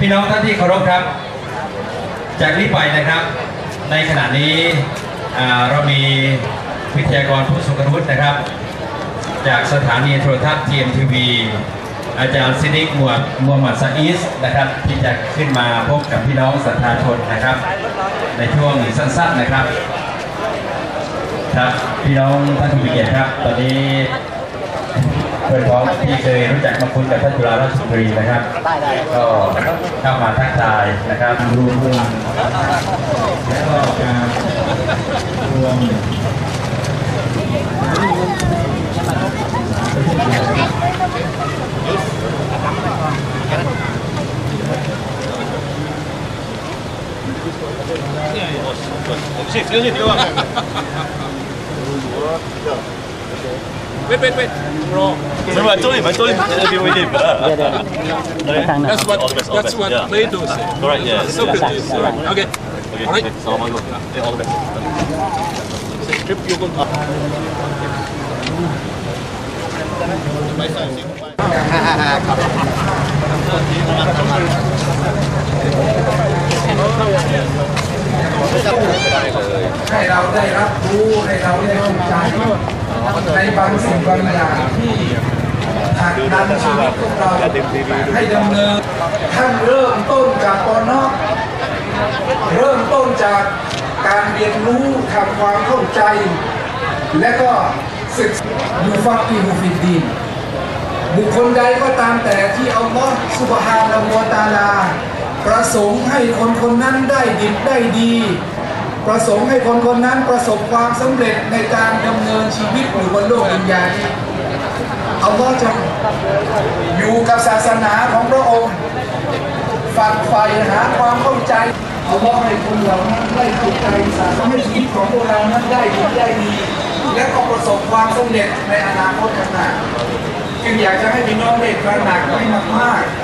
พี่น้องท่านที่เคารพครับ จากนี้ไปนะครับ ในขณะนี้เรามีวิทยากรผู้ทรงคุณวุฒินะครับ จากสถานีโทรทัศน์ TMTV อาจารย์ซินิกมัวมัวหมัดซาอิสนะครับ ที่จะขึ้นมาพบกับพี่น้องศรัทธาชนนะครับ ในช่วงสั้นๆนะครับ ครับ พี่น้องท่านผู้มีเกียรติครับ ตอนนี้ พื่อนพ้องที่เคยรู้จักมาคุ้นกับท่านจุฬาราชบุรีนะครับ ก็เข้ามาทักทายนะครับรวมพลังและก็การรวม Sí, sí, sí, lo Wait, wait, wait. Bro. No, I told him, I told him to be with him. That's what All the best, all the that's best, what yeah. Plato said. All right, yeah. Socrates. All right. Okay. Okay, All right. okay, Assalamualaikum. Yeah, all the best. Say, trip you will Dạ. ให้เราได้รับรู้ให้เราได้เข้าใจ ในบางสิ่งบางอย่างที่ผลักดันชีวิตของเราให้ดำเนินท่านเริ่มต้นจากปอนอกเริ่มต้นจากการเรียนรู้ทำความเข้าใจ และก็ศึกษายูฟักอีฮูฟิดดีนบุคคลใดก็ตามแต่ที่เอัลลอสุบฮานะฮูวตาลา ประสงค์ให้คนคนนั้นได้ดิบได้ดี ประสงค์ให้คนคนนั้นประสบความสำเร็จในการดำเนินชีวิตอยู่บนโลกดุนยานี้อัลลอฮ์จะอยู่กับศาสนาของพระองค์ฝักใฝ่หาความเข้าใจอัลลอฮ์ให้คนเหล่านั้นได้เข้าใจศาสนาให้ชีวิตของพวกเรานั้นได้ดีได้ดีและก็ประสบความสำเร็จในอนาคตข้างหน้าจึงอยากจะให้พี่น้องได้ตระหนักให้มากๆ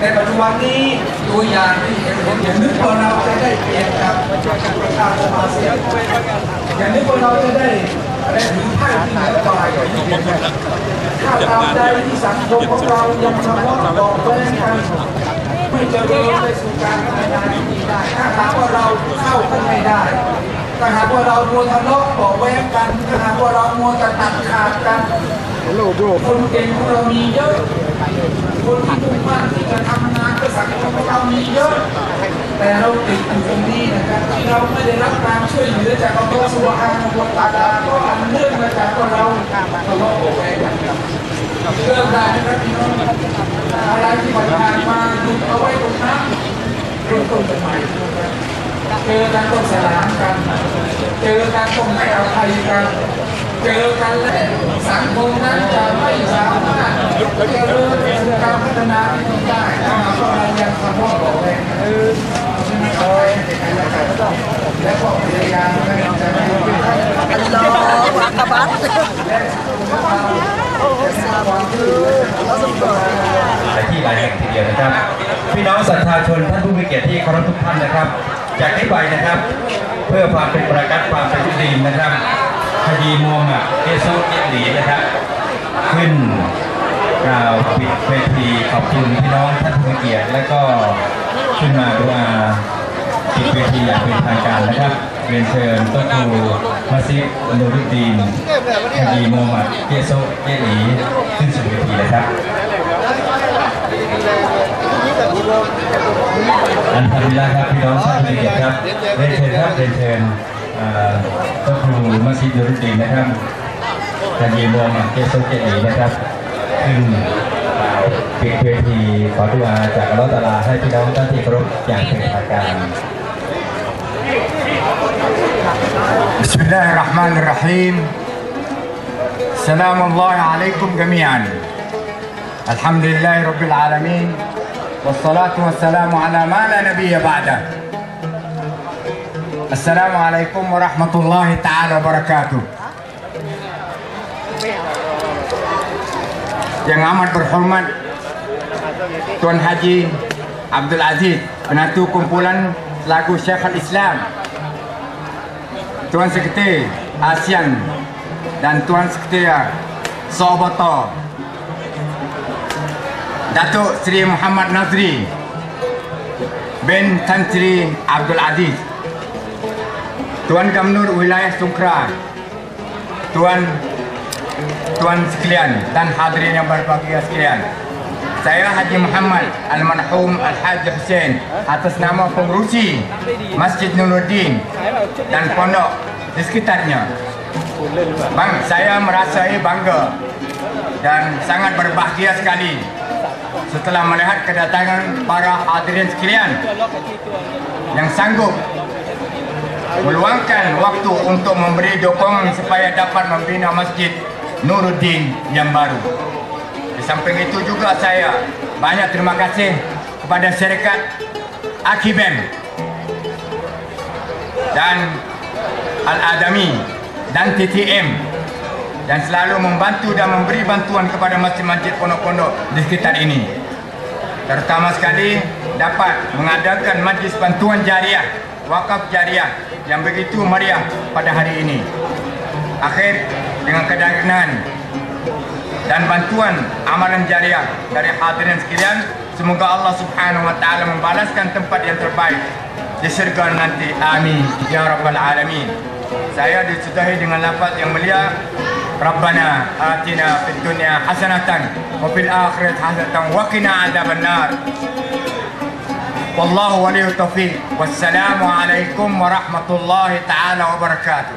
ในปัจจุบันนี้ตัวอย่างที่เห็นเห็นอย่านึกว่าเราจะได้เปลี่ยนกับประชาชนอาเซียนอย่านึกว่าเราจะได้อะไรถือผ้าที่เหนือกว่าอย่างที่เห็นนะถ้าตามใดที่สังคมของเรายังทะเลาะเบาะแว้งกันไม่เจะเริญไปสู่การพัฒนาที่ดีได้ ถ้าหากว่าเราเข้ากันไม่ได้ถ้าหากว่าเรามัวทะเลาะบาะแว้งกันถ้าหากว่าเรามัวจะตัดขาดกัน คนเก่งของเรามีเยอะคนที่มุ่งมั่นที่จะทำงานเพื่อสังคมของเรามีเยอะแต่เราติดอยู่ตรงนี้นะครับที่เราไม่ได้รับการช่วยเหลือจากอัลลอฮฺสุบฮานะฮูวะตะอาลาก็อันเนื่องมาจากว่าเราทะเลาะเบาะแวงเริ่มได้นะครับพี่น้องอะไรที่ผ่านมาหยุดเอาไว้ตรงนั้นเริ่มต้นกันใหม่เจอกันต้องสลามกันเจอกันต้องให้อภัยกัน เจอกันแล้วสังคมนั้นจะไม่สามารถจะเริ่มสู่การพัฒนาที่ดีได้ถ้าหากว่าเรายังทะเลาะเบาะแว้งกันใช่ไหมครับและก็พยายามนะครับจะไม่ให้หลายที่หลายแห่งทีเดียวนะครับพี่น้องศรัทธาชนท่านผู้มีเกียรติที่เคารพทุกท่านนะครับ จากนี้ไปนะครับ เพื่อความเป็นประกัศความเป็นดีนะครับ คดีมัวหมัดเอซุเยลีนะครับ ขึ้นกล่าวปิดเวทีขอบคุณพี่น้องท่านผู้เกียรติและก็ขึ้นมาดูอาปิดเวทีอย่างเป็นทางการนะครับเรียนเชิญต้นครูมัสยิดนูรุดีนคดีมัวหมัดเอซุเยลีขึ้นสู่เวทีเลยครับอันทำดีแล้วครับพี่น้องท่านผู้เกียรติครับเรียนเชิญครับเรียนเชิญ เอ่อพระครูมัสยิดนุรุดดีนนะครับกายีมวงเกโซเกอีนะครับขึ้นกล่าวปิดเวทีขอดุอาจากอัลลอฮฺตะอาลาให้พี่น้องท่านที่เคารพอย่างเป็นทางการ بسم الله الرحمن الرحيم سلام الله عليكم جميعا الحمد لله رب العالمين والصلاة والسلام على ما لا نبي بعده Assalamualaikum warahmatullahi taala wabarakatuh. Yang amat berhormat Tuan Haji Abdul Aziz, penatu kumpulan lagu Syekhul Islam. Tuan Sekretari ASEAN dan Tuan Sekretari Sobato Datuk Seri Muhammad Nazri bin Tantri Abdul Aziz Tuan Gubernur Wilayah Sungkra. Tuan Tuan sekalian dan hadirin yang berbahagia sekalian. Saya Haji Muhammad Al-Marhum Al-Haji Hussein atas nama pengurusi Masjid Nuruddin dan pondok di sekitarnya. Bang, saya merasai bangga dan sangat berbahagia sekali setelah melihat kedatangan para hadirin sekalian yang sanggup meluangkan waktu untuk memberi dukungan supaya dapat membina Masjid Nuruddin yang baru. Di samping itu juga saya banyak terima kasih kepada syarikat Akibem dan Al-Adami dan TTM dan selalu membantu dan memberi bantuan kepada masjid-masjid pondok-pondok di sekitar ini. Terutama sekali dapat mengadakan majlis bantuan jariah, wakaf jariah yang begitu meriah pada hari ini. Akhir dengan kedatangan dan bantuan amalan jariah dari hadirin sekalian, semoga Allah Subhanahu wa taala membalaskan tempat yang terbaik di syurga nanti. Amin ya rabbal alamin. Saya disudahi dengan lafaz yang mulia Rabbana atina fid dunya hasanatan wa fil akhirati hasanatan wa والله ولي التوفيق والسلام عليكم ورحمة الله تعالى وبركاته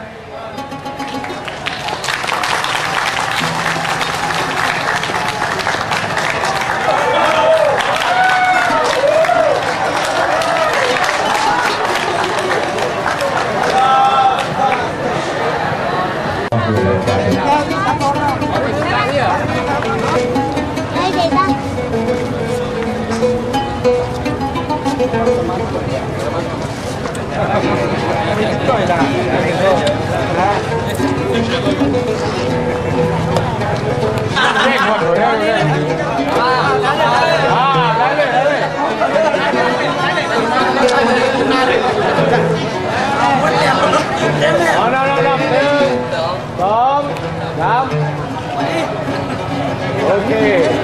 Okay.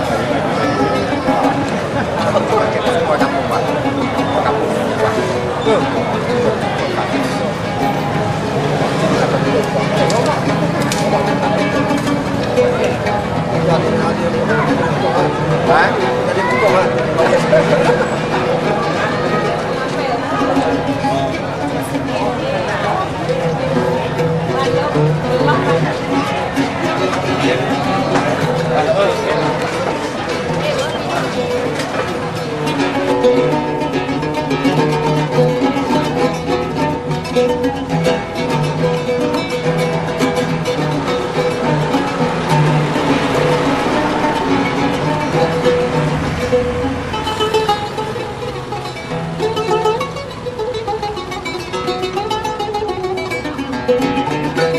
Música